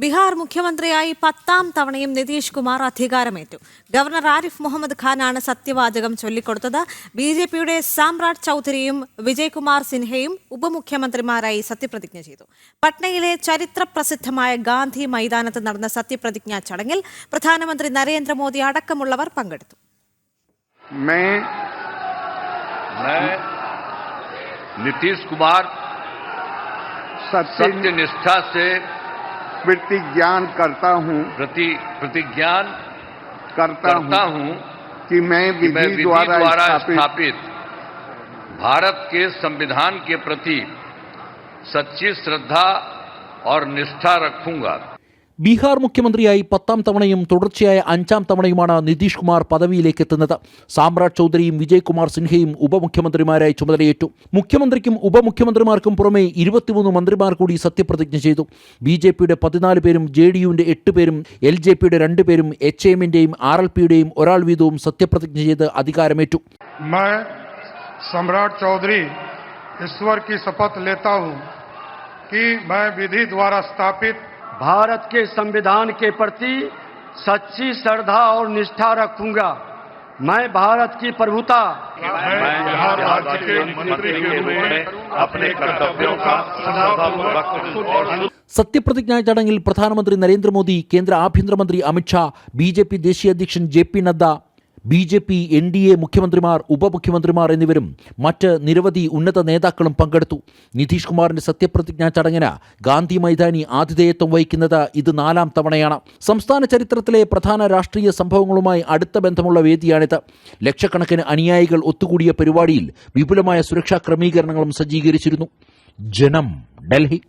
ബീഹാർ മുഖ്യമന്ത്രിയായി പത്താം തവണയും നിതീഷ് കുമാർ അധികാരമേറ്റു ഗവർണർ ആരിഫ് മുഹമ്മദ് ഖാനാണ് സത്യവാചകം ചൊല്ലിക്കൊടുത്തത് ബി ജെ പിയുടെ സാമ്രാട്ട് ചൌധരിയും വിജയ്കുമാർ സിൻഹയും ഉപമുഖ്യമന്ത്രിമാരായി സത്യപ്രതിജ്ഞ ചെയ്തു പട്നയിലെ ചരിത്ര പ്രസിദ്ധമായ ഗാന്ധി മൈതാനത്ത് നടന്ന സത്യപ്രതിജ്ഞാ ചടങ്ങിൽ പ്രധാനമന്ത്രി നരേന്ദ്രമോദി അടക്കമുള്ളവർ പങ്കെടുത്തു मैं मैं नीतीश कुमार सत्य सत्य निष्ठा से प्रतिज्ञान करता हूँ। प्रति प्रतिज्ञान करता, करता हूँ कि मैं विधि विधि द्वारा, द्वारा स्थापित स्थापित। भारत के संविधान के प्रति सच्ची श्रद्धा और निष्ठा रखूँगा। ബീഹാർ മുഖ്യമന്ത്രിയായി പത്താം തവണയും തുടർച്ചയായ അഞ്ചാം തവണയുമാണ് നിതീഷ് കുമാർ പദവിയിലേക്ക് എത്തുന്നത് സാമ്രാട്ട് ചൗധരിയും വിജയ്കുമാർ സിൻഹയും ഉപമുഖ്യമന്ത്രിമാരായി ചുമതലയേറ്റു മുഖ്യമന്ത്രിക്കും ഉപമുഖ്യമന്ത്രിമാർക്കും പുറമെ ഇരുപത്തിമൂന്ന് മന്ത്രിമാർ കൂടി സത്യപ്രതിജ്ഞ ചെയ്തു ബി ജെ പിയുടെ പതിനാല് പേരും ജെ ഡി യുവിന്റെ എട്ട് പേരും എൽ ജെ പിയുടെ രണ്ട് പേരും എച്ച് എമ്മിന്റെയും ആർ എൽ പിയുടെയും ഒരാൾ വീതവും സത്യപ്രതിജ്ഞ ചെയ്ത് അധികാരമേറ്റു मैं सम्राट चौधरी ईश्वर की शपथ लेता हूं कि मैं विधि द्वारा स्थापित भारत के संविधान के प्रति सच्ची श्रद्धा और निष्ठा रखूंगा मैं भारत की प्रभुता मैं बिहार राज्य के मंत्री के रूप में अपने कर्तव्यों का सदापूर्वक और സത്യപ്രതിജ്ഞാ ചടങ്ങിൽ പ്രധാനമന്ത്രി നരേന്ദ്രമോദി കേന്ദ്ര ആഭ്യന്തരമന്ത്രി അമിത്ഷാ ബി ജെ പി ദേശീയ അധ്യക്ഷൻ J P Nadda B J P N D A മുഖ്യമന്ത്രിമാർ ഉപമുഖ്യമന്ത്രിമാർ എന്നിവരും മറ്റ് നിരവധി ഉന്നത നേതാക്കളും പങ്കെടുത്തു. നിതീഷ് കുമാറിന്റെ സത്യപ്രതിജ്ഞാ ചടങ്ങിന് ഗാന്ധി മൈതാനി ആതിഥേയത്വം വഹിക്കുന്നത് ഇത് നാലാം തവണയാണ്. സംസ്ഥാന ചരിത്രത്തിലെ പ്രധാന രാഷ്ട്രീയ സംഭവങ്ങളുമായി അടുത്ത ബന്ധമുള്ള വേദിയാണിത്. ലക്ഷക്കണക്കിന് അനുയായികൾ ഒത്തുകൂടിയ പരിപാടിയിൽ വിപുലമായ സുരക്ഷാ ക്രമീകരണങ്ങളും സജ്ജീകരിച്ചിരുന്നു. ജനം ഡൽഹി.